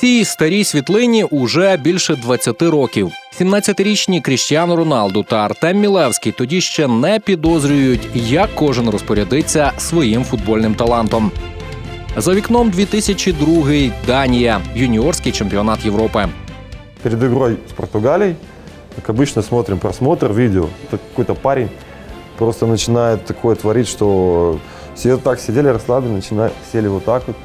Цій старій світлині уже більше 20 років. 17-річні Кріштіану Роналду та Артем Мілевський тоді ще не підозрюють, як кожен розпорядиться своїм футбольним талантом. За вікном 2002 Данія, юніорський чемпіонат Європи. Перед игрой с Португалией, как обычно, смотрим просмотр, видео. Это какой-то парень просто начинает такое творить, что все так сидели расслабленно, начинают, сели вот так вот.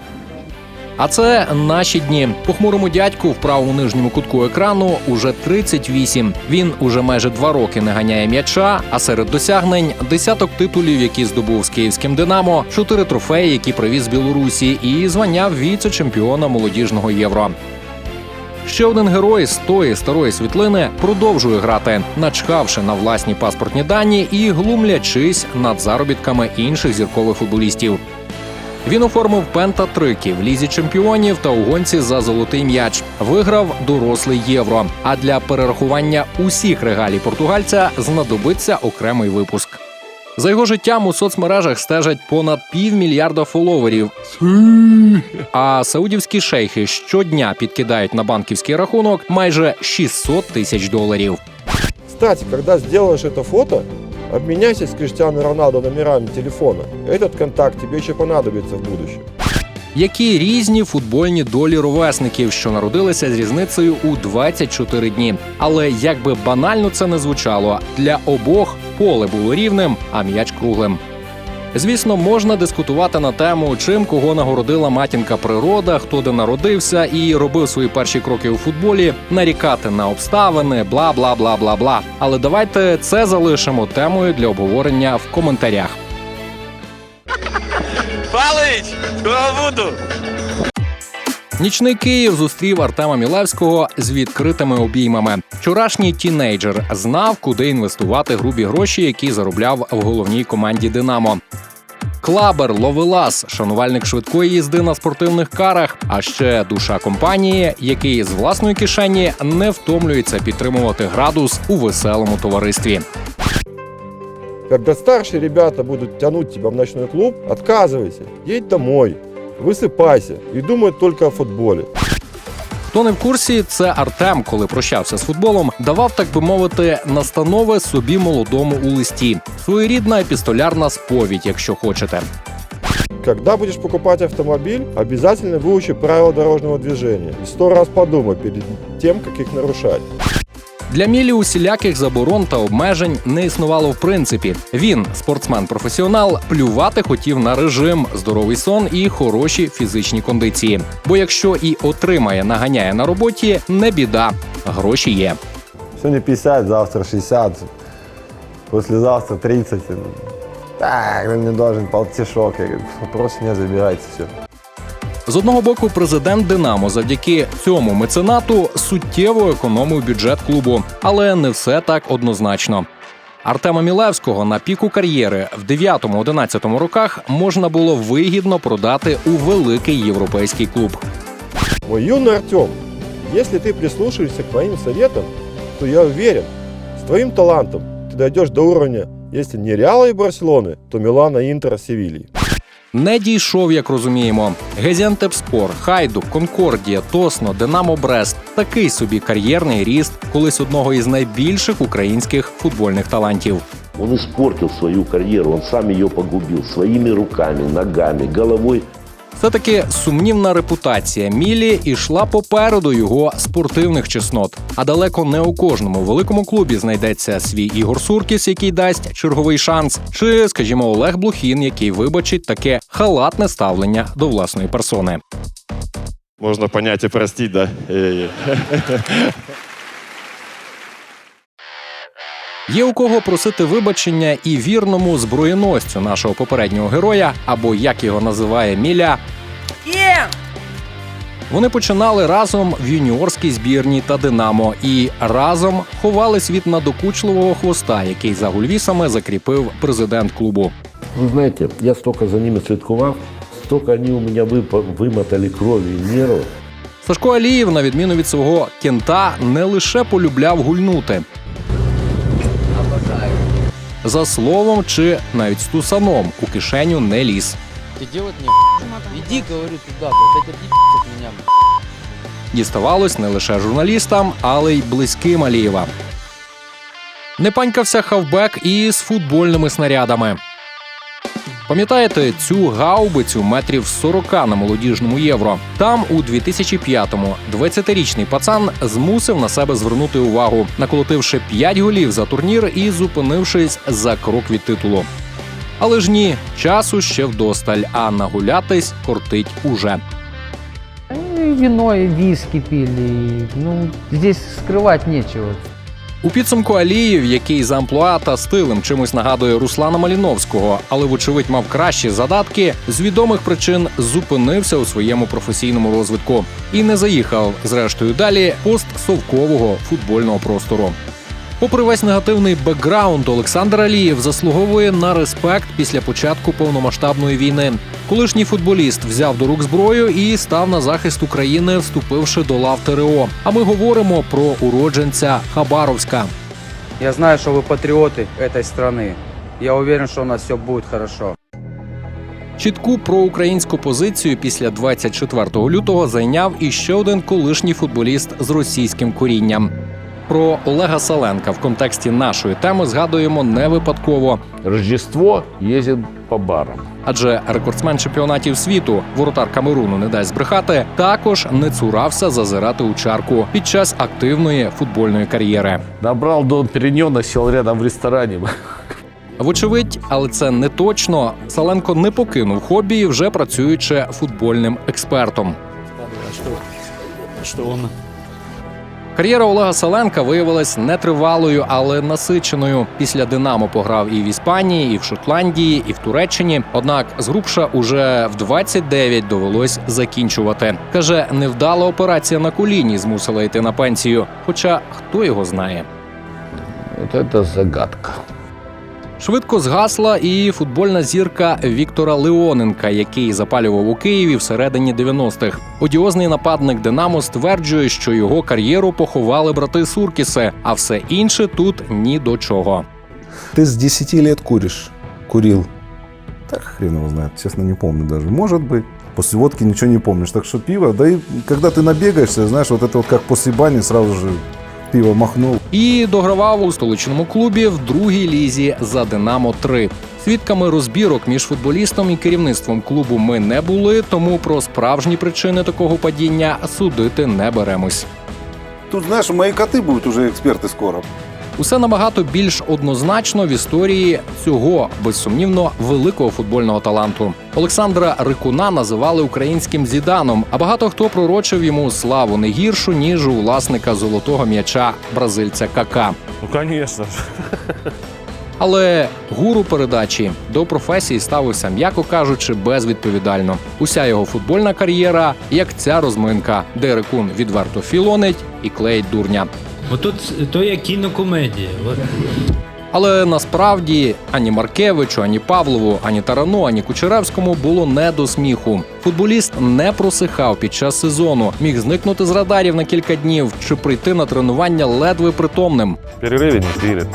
А це наші дні. Похмурому дядьку в правому нижньому кутку екрану уже 38. Він уже майже два роки не ганяє м'яча. А серед досягнень десяток титулів, які здобув з київським Динамо, чотири трофеї, які привіз з Білорусі, і звання віце-чемпіона молодіжного євро. Ще один герой з тої старої світлини продовжує грати, начхавши на власні паспортні дані і глумлячись над заробітками інших зіркових футболістів. Він оформив пента-трики в лізі чемпіонів та у гонці за золотий м'яч. Виграв дорослий євро. А для перерахування усіх регалій португальця знадобиться окремий випуск. За його життям у соцмережах стежать понад півмільярда фоловерів. А саудівські шейхи щодня підкидають на банківський рахунок майже 600 тисяч доларів. Кстати, когда сделаешь это фото, обменяйся с Криштиану Роналдо номерами телефона. Этот контакт тебе еще понадобится в будущем. Які різні футбольні долі ровесників, що народилися з різницею у 24 дні. Але як би банально це не звучало, для обох поле було рівним, а м'яч круглим. Звісно, можна дискутувати на тему, чим кого нагородила матінка природа, хто де народився і робив свої перші кроки у футболі, нарікати на обставини, бла бла бла бла бла. Але давайте це залишимо темою для обговорення в коментарях. Палич! Скоро буду! Нічний Київ зустрів Артема Мілевського з відкритими обіймами. Вчорашній тінейджер знав, куди інвестувати грубі гроші, які заробляв в головній команді Динамо. Клабер, ловелас, шанувальник швидкої їзди на спортивних карах, а ще душа компанії, який з власної кишені не втомлюється підтримувати градус у веселому товаристві. Когда старшие ребята будут тянуть тебя в ночной клуб, отказывайся, едь домой, высыпайся и думай только о футболе. Хто не в курсі, це Артем, коли прощався з футболом, давав, так би мовити, настанови собі молодому у листі. Своєрідна епістолярна сповідь, якщо хочете. Когда будешь покупать автомобиль, обязательно выучи правила дорожного движения и сто раз подумай перед тем, как их нарушать. Для Мілі усіляких заборон та обмежень не існувало в принципі. Він, спортсмен-професіонал, плювати хотів на режим, здоровий сон і хороші фізичні кондиції. Бо якщо і отримає, наганяє на роботі, не біда, гроші є. Сегодня 50, завтра 60, послезавтра 30. Так, ты мне должен полтишок. Я говорю, просто не забирайте все. З одного боку, президент Динамо завдяки цьому меценату суттєво економив бюджет клубу, але не все так однозначно. Артема Мілевського на піку кар'єри в 9-11 роках можна було вигідно продати у великий європейський клуб. Мой юный Артем, если ты прислушаешься к моим советам, то я уверен, с твоим талантом ты дойдешь до уровня, если не Реала и Барселоны, то Милана, Интера, Севильи. Не дійшов, як розуміємо. Гезіантепспор, Хайдук, Конкордія, Тосно, Динамо Брест такий собі кар'єрний ріст колись одного із найбільших українських футбольних талантів. Он испортил свою карьеру, он сам ее погубил своими руками, ногами, головой. Все-таки сумнівна репутація Мілі ішла попереду його спортивних чеснот. А далеко не у кожному великому клубі знайдеться свій Ігор Суркіс, який дасть черговий шанс, чи, скажімо, Олег Блухін, який вибачить таке халатне ставлення до власної персони. Можно понять и простить, да? Є у кого просити вибачення і вірному зброєносцю нашого попереднього героя, або як його називає Міля. Вони починали разом в юніорській збірні та Динамо і разом ховались від надокучливого хвоста, який за гульвісами закріпив президент клубу. Вы знаете, я столько за ними слідкував, столько они у меня випа- вымотали крови и нервов. Сашко Алієв, на відміну від свого кента, не лише полюбляв гульнути. За словом чи навіть стусаном у кишеню не ліз. Ти делать не Иди, говорю, туди, блядь, это от меня, діставалось не лише журналістам, але й близьким Алієва. Не панькався хавбек і з футбольними снарядами. Пам'ятаєте цю гаубицю метрів 40 на молодіжному євро? Там у 2005-му 20-річний пацан змусив на себе звернути увагу, наколотивши 5 голів за турнір і зупинившись за крок від титулу. Але ж ні, часу ще вдосталь, а нагулятись кортить уже. И вино, и виски. Ну, здесь скрывать нечего. У підсумку Алієв, який за амплуа та стилем чимось нагадує Руслана Маліновського, але вочевидь мав кращі задатки, з відомих причин зупинився у своєму професійному розвитку і не заїхав, зрештою, далі постсовкового футбольного простору. Попри весь негативний бекграунд, Олександр Алієв заслуговує на респект після початку повномасштабної війни. Колишній футболіст взяв до рук зброю і став на захист України, вступивши до лав ТРО. А ми говоримо про уродженця Хабаровська. Я знаю, что вы патриоты этой страны. Я уверен, что у нас все будет хорошо. Чітку проукраїнську позицію після 24 лютого зайняв іще один колишній футболіст з російським корінням. Про Олега Саленка в контексті нашої теми згадуємо не випадково, Рождество ездит по барам. адже рекордсмен чемпіонатів світу, воротар Камеруну не дасть збрехати, також не цурався зазирати у чарку під час активної футбольної кар'єри. Набрал Дон Периньона, сел рядом в ресторане. Вочевидь, але це не точно. Саленко не покинув хобі, вже працюючи футбольним експертом. Что он Кар'єра Олега Саленка виявилась нетривалою, але насиченою. Після Динамо пограв і в Іспанії, і в Шотландії, і в Туреччині. Однак згрубша уже в 29 довелось закінчувати. Каже, невдала операція на коліні змусила йти на пенсію. Хоча хто його знає. Це загадка. Швидко згасла і футбольна зірка Віктора Леоненка, який запалював у Києві всередині 90-х. Одіозний нападник Динамо стверджує, що його кар'єру поховали брати Суркіси, а все інше тут ні до чого. Ты с 10 лет куришь. Курил. Так хрен его знает, честно не помню даже. Может быть. После водки ничего не помнишь. Так что пиво, да и когда ты набегаешься, знаешь, вот это вот как после бани сразу же пиво махнул. І догравав у столичному клубі в другій лізі за Динамо 3 Свідками розбірок між футболістом і керівництвом клубу ми не були, тому про справжні причини такого падіння судити не беремось. Тут, знаешь, мои коты будут уже эксперты скоро. Усе набагато більш однозначно в історії цього безсумнівно великого футбольного таланту. Олександра Рикуна називали українським зіданом, а багато хто пророчив йому славу не гіршу ніж у власника золотого м'яча бразильця Кака. Ну, конечно. Але гуру передачі до професії ставився, м'яко кажучи, безвідповідально. Уся його футбольна кар'єра, як ця розминка, де Рикун відверто філонить і клеїть дурня. Отут то є кінокомедія. Але насправді ані Маркевичу, ані Павлову, ані Тарану, ані Кучеревському було не до сміху. Футболіст не просихав під час сезону, міг зникнути з радарів на кілька днів чи прийти на тренування ледве притомним. В перерыве не верит.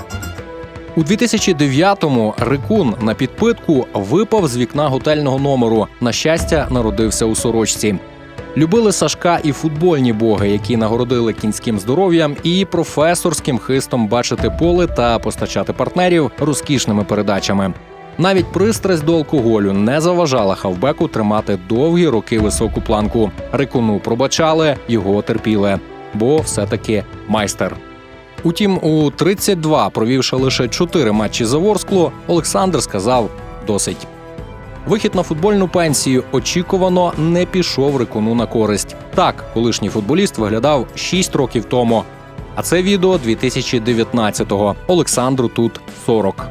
У 2009-му Рикун на підпитку випав з вікна готельного номеру. На щастя, народився у сорочці. Любили Сашка і футбольні боги, які нагородили кінським здоров'ям і професорським хистом бачити поле та постачати партнерів розкішними передачами. Навіть пристрасть до алкоголю не заважала хавбеку тримати довгі роки високу планку. Рикуну пробачали, його терпіли, бо все-таки майстер. Утім, у 32, провівши лише 4 матчі за Ворсклу, Олександр сказав досить. Вихід на футбольну пенсію очікувано не пішов Рикуну на користь. Так, колишній футболіст виглядав 6 років тому. А це відео 2019-го. Олександру тут 40.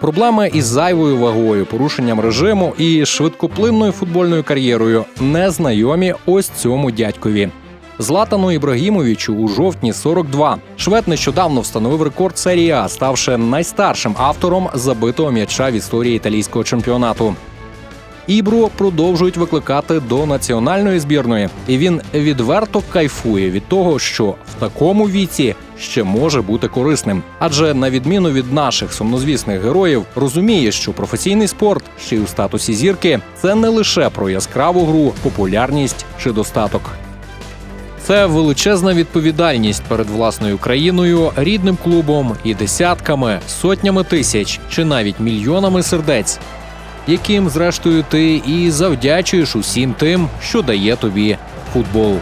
Проблеми із зайвою вагою, порушенням режиму і швидкоплинною футбольною кар'єрою незнайомі ось цьому дядькові. Златану Ібрагімовичу у жовтні 42. Швед нещодавно встановив рекорд серії А, ставши найстаршим автором забитого м'яча в історії італійського чемпіонату. Ібру продовжують викликати до національної збірної, і він відверто кайфує від того, що в такому віці ще може бути корисним. Адже на відміну від наших сумнозвісних героїв, розуміє, що професійний спорт ще й у статусі зірки це не лише про яскраву гру, популярність чи достаток. Це величезна відповідальність перед власною країною, рідним клубом і десятками, сотнями тисяч чи навіть мільйонами сердець, яким, зрештою, ти і завдячуєш усім тим, що дає тобі футбол.